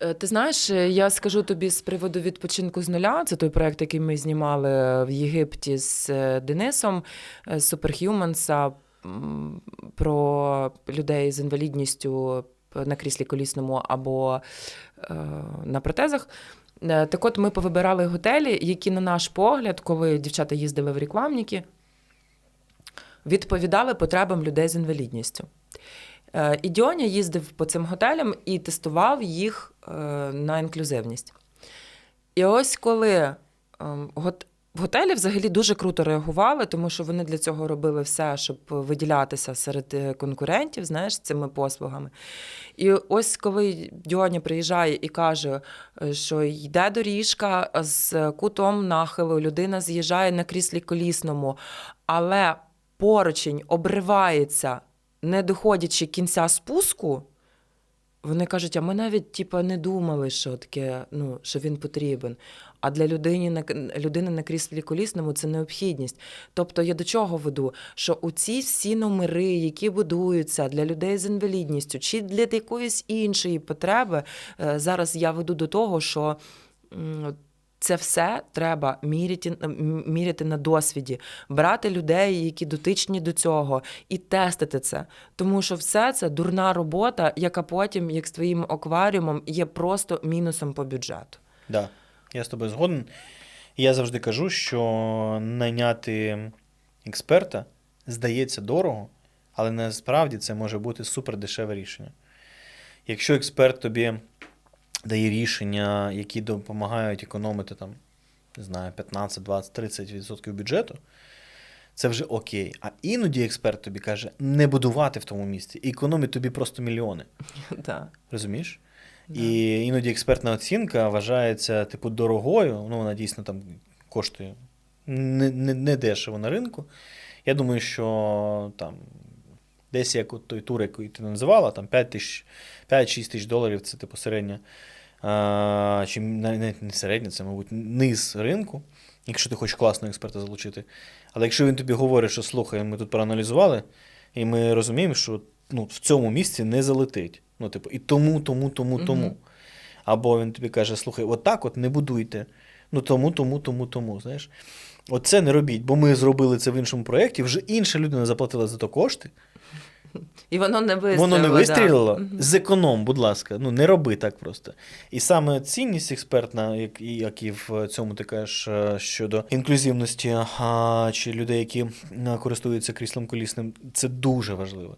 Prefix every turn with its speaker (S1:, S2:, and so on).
S1: Е, Ти знаєш, е, я скажу тобі з приводу відпочинку з нуля. Це той проект, який ми знімали в Єгипті з е, Денисом Superhumans про людей з інвалідністю на кріслі колісному або на протезах. Так от ми повибирали готелі, які, на наш погляд, коли дівчата їздили в рекламники, відповідали потребам людей з інвалідністю. Е, І Дьоня їздив по цим готелям і тестував їх е, на інклюзивність. І ось коли ем, в готелі взагалі дуже круто реагували, тому що вони для цього робили все, щоб виділятися серед е, конкурентів, знаєш, цими послугами. І ось коли Дьоня приїжджає і каже, що йде доріжка з кутом нахилу, людина з'їжджає на кріслі колісному, але поручень обривається, не доходячи кінця спуску. Вони кажуть, а ми навіть типа, не думали, що таке, ну, що він потрібен. А для людини на людини на кріслі колісному це необхідність. Тобто я до чого веду? Що у ці всі номери, які будуються для людей з інвалідністю, чи для якоїсь іншої потреби, е, зараз я веду до того, що. Це все треба міряти, міряти на досвіді, брати людей, які дотичні до цього, і тестити це. Тому що все це дурна робота, яка потім, як з твоїм акваріумом, є просто мінусом по бюджету.
S2: Да, я з тобою згоден. Я завжди кажу, що найняти експерта здається дорого, але насправді це може бути супер дешеве рішення. Якщо експерт тобі дає рішення, які допомагають економити там, не знаю, 15, 20, 30% бюджету, це вже окей. А іноді експерт тобі каже, не будувати в тому місці, і економить тобі просто мільйони.
S1: Да.
S2: Розумієш?
S1: Да.
S2: І іноді експертна оцінка вважається типу дорогою. Ну, вона дійсно там коштує не, не, не дешево на ринку. Я думаю, що там десь як от той тур, який ти називала, там 5 тисяч, 5-6 тисяч доларів це типу середня. А, чи навіть не середня, це, мабуть, низ ринку, якщо ти хочеш класного експерта залучити. Але якщо він тобі говорить, що слухай, ми тут проаналізували, і ми розуміємо, що ну, в цьому місці не залетить. Ну, типу, і тому, тому, тому, тому. Або він тобі каже: слухай, отак от не будуйте. Ну тому, тому, тому, тому. Знаєш. Оце не робіть, бо ми зробили це в іншому проєкті, вже інша людина заплатила за то кошти.
S1: І воно не вистрілило.
S2: Воно не вистрілило.
S1: Мгм.
S2: Зеконом, будь ласка. Ну не роби так просто. І саме цінність експертна, як, і- як і в цьому ти кажеш е, щодо інклюзивності а, чи людей, які е, користуються кріслом колісним, це дуже важливо.